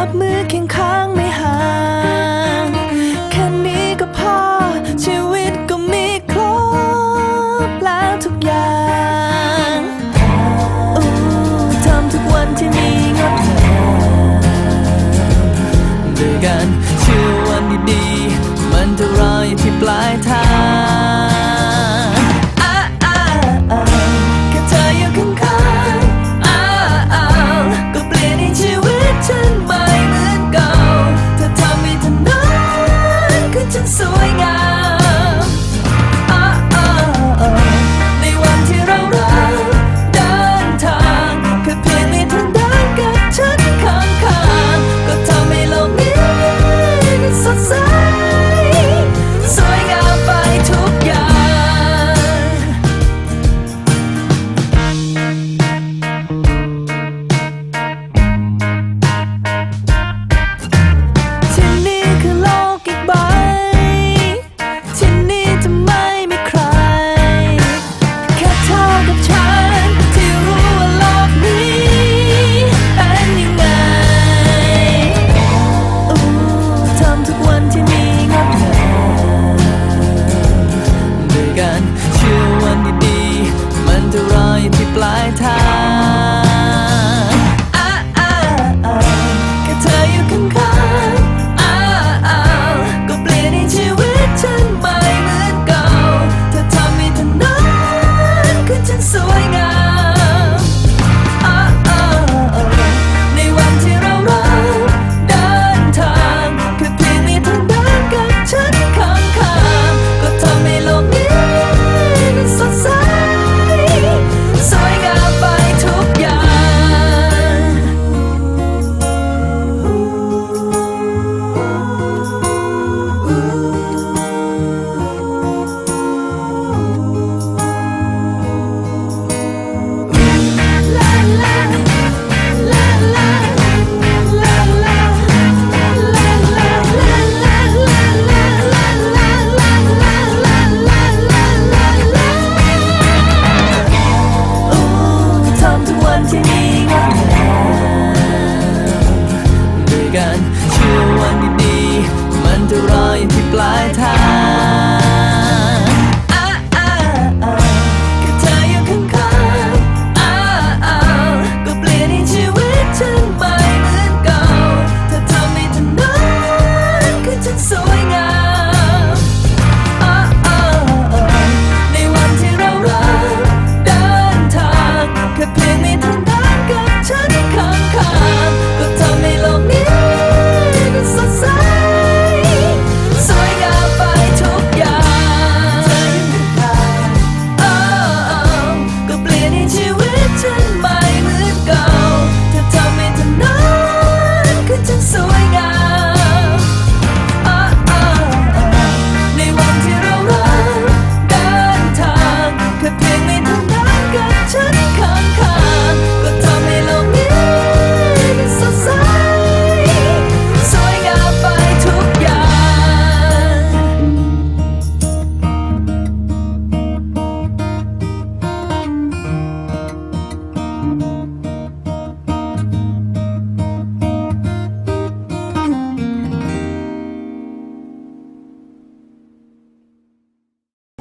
stop making calls. blind time.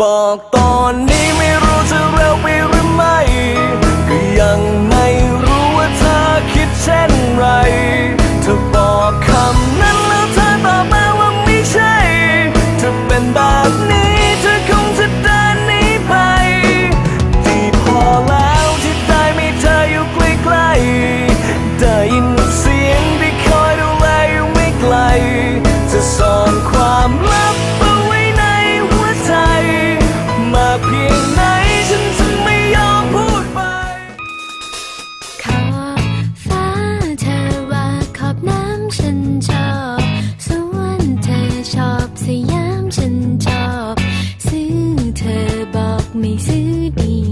บอกตอนนี้ ไม่ซื้อดี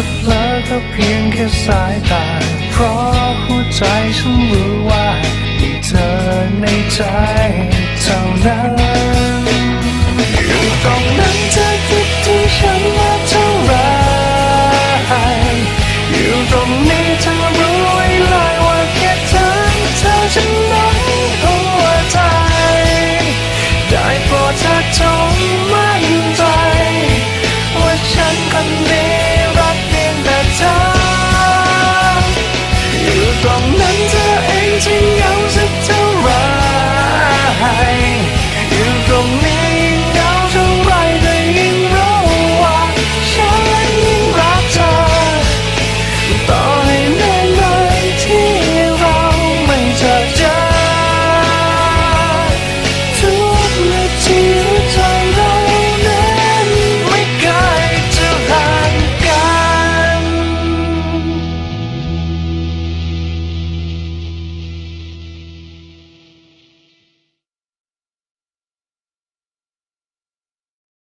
จะเพลอก็เพียงแค่สายตา เพราะหัวใจฉันรู้ว่ามีเธอในใจเท่านั้น